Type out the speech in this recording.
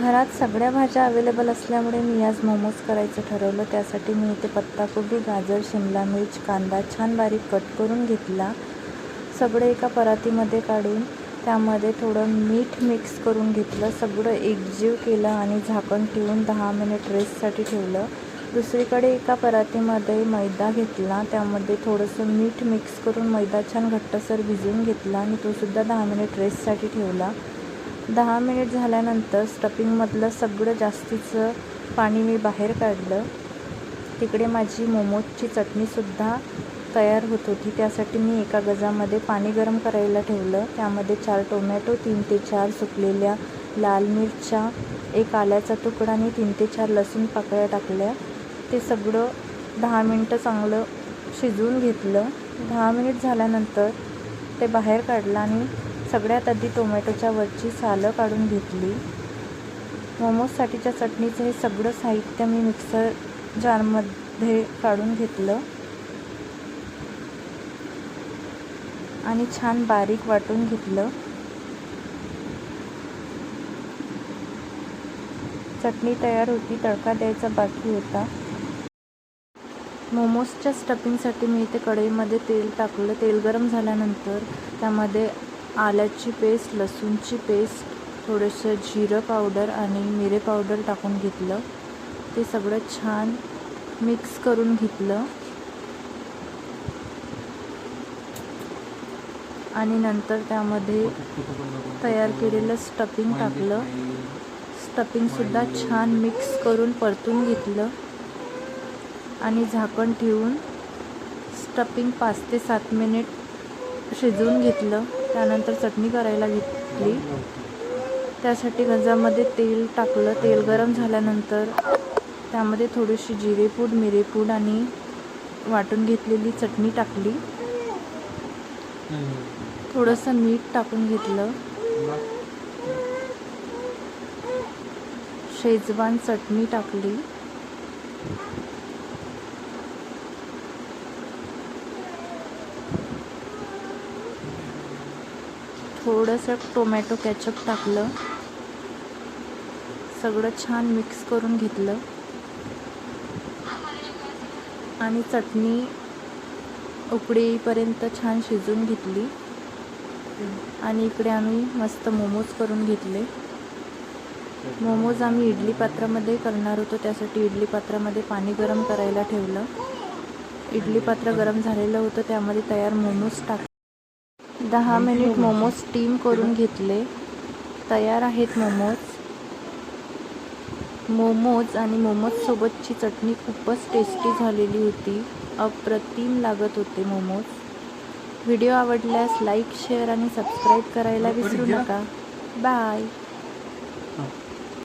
घरात सगळ्या भाज्या अवेलेबल असल्यामुळे मी आज मोमोज करायचं ठरवलं. त्यासाठी मी इथे पत्ताकोबी गाजर शिमला मिर्च कांदा छान बारीक कट करून घेतला. सगळं एका परातीमध्ये काढून त्यामध्ये थोडं मीठ मिक्स करून घेतलं. सगळं एकजीव केलं आणि झाकण ठेवून दहा मिनिट रेस्टसाठी ठेवलं. दुसरीकडे एका परातीमध्ये मैदा घेतला. त्यामध्ये थोडंसं मीठ मिक्स करून मैदा छान घट्टसर भिजवून घेतला आणि तोसुद्धा दहा मिनिट रेस्टसाठी ठेवला. दहा मिनिट झाल्यानंतर स्टफिंगमधलं सगळं जास्तीचं पाणी मी बाहेर काढलं. तिकडे माझी मोमोजची चटणीसुद्धा तयार होत होती. त्यासाठी मी एका गजामध्ये पाणी गरम करायला ठेवलं. त्यामध्ये चार टोमॅटो तीन ते चार सुकलेल्या लाल मिरच्या एक आल्याचा तुकडा आणि तीन ते चार लसूण पाकळ्या टाकल्या. ते सगळं दहा मिनटं चांगलं शिजवून घेतलं. दहा मिनिट झाल्यानंतर ते बाहेर काढलं आणि सगळ्यात आधी टोमॅटोच्या वरची सालं काढून घेतली. मोमोजसाठीच्या चटणीचं हे सगळं साहित्य मी मिक्सर जारमध्ये काढून घेतलं. आणि छान बारीक वाटून घेतलं. चटणी तयार होती तडका द्यायचा बाकी होता. मोमोजच्या स्टफिंगसाठी मी इथे कढईमध्ये तेल टाकलं. तेल गरम झाल्यानंतर त्यामध्ये आल्याची पेस्ट लसूणची पेस्ट थोडंसं जिरं पावडर आणि मिरे पावडर टाकून घेतलं. ते सगळं छान मिक्स करून घेतलं. आणि नंतर त्यामध्ये तयार केलेलं स्टफिंग टाकलं. स्टफिंगसुद्धा छान मिक्स करून परतून घेतलं. आणि झाकण ठेवून स्टफिंग पाच ते सात मिनिट शिजवून घेतलं. त्यानंतर चटणी करायला घेतली. त्यासाठी गंजामध्ये तेल टाकलं. तेल गरम झाल्यानंतर त्यामध्ये थोडीशी जिरेपूड मिरेपूड आणि वाटून घेतलेली चटणी टाकली. थोडंसं मीठ टाकून घेतलं. शेजवान चटणी टाकली. थोडंसं टोमॅटो कॅचअप टाकलं. सगळं छान मिक्स करून घेतलं. आणि चटणी उकडीपर्यंत छान शिजून घेतली. आणि इकडे आम्ही मस्त मोमोज करून घेतले. मोमोज आम्ही इडली पात्रामध्ये करणार होतो त्यासाठी इडली पात्रामध्ये पाणी गरम करायला ठेवलं. इडली पात्र गरम झालेलं होतं त्यामध्ये तयार मोमोज टाक दहा मिनिट मोमोज स्टीम करून घेतले. तयार आहेत मोमोज. मोमोज आणि मोमोजसोबतची चटणी खूपच टेस्टी झालेली होती. अप्रतिम लागत होते मोमोज. व्हिडिओ आवडल्यास लाईक शेअर आणि सबस्क्राईब करायला विसरू नका. बाय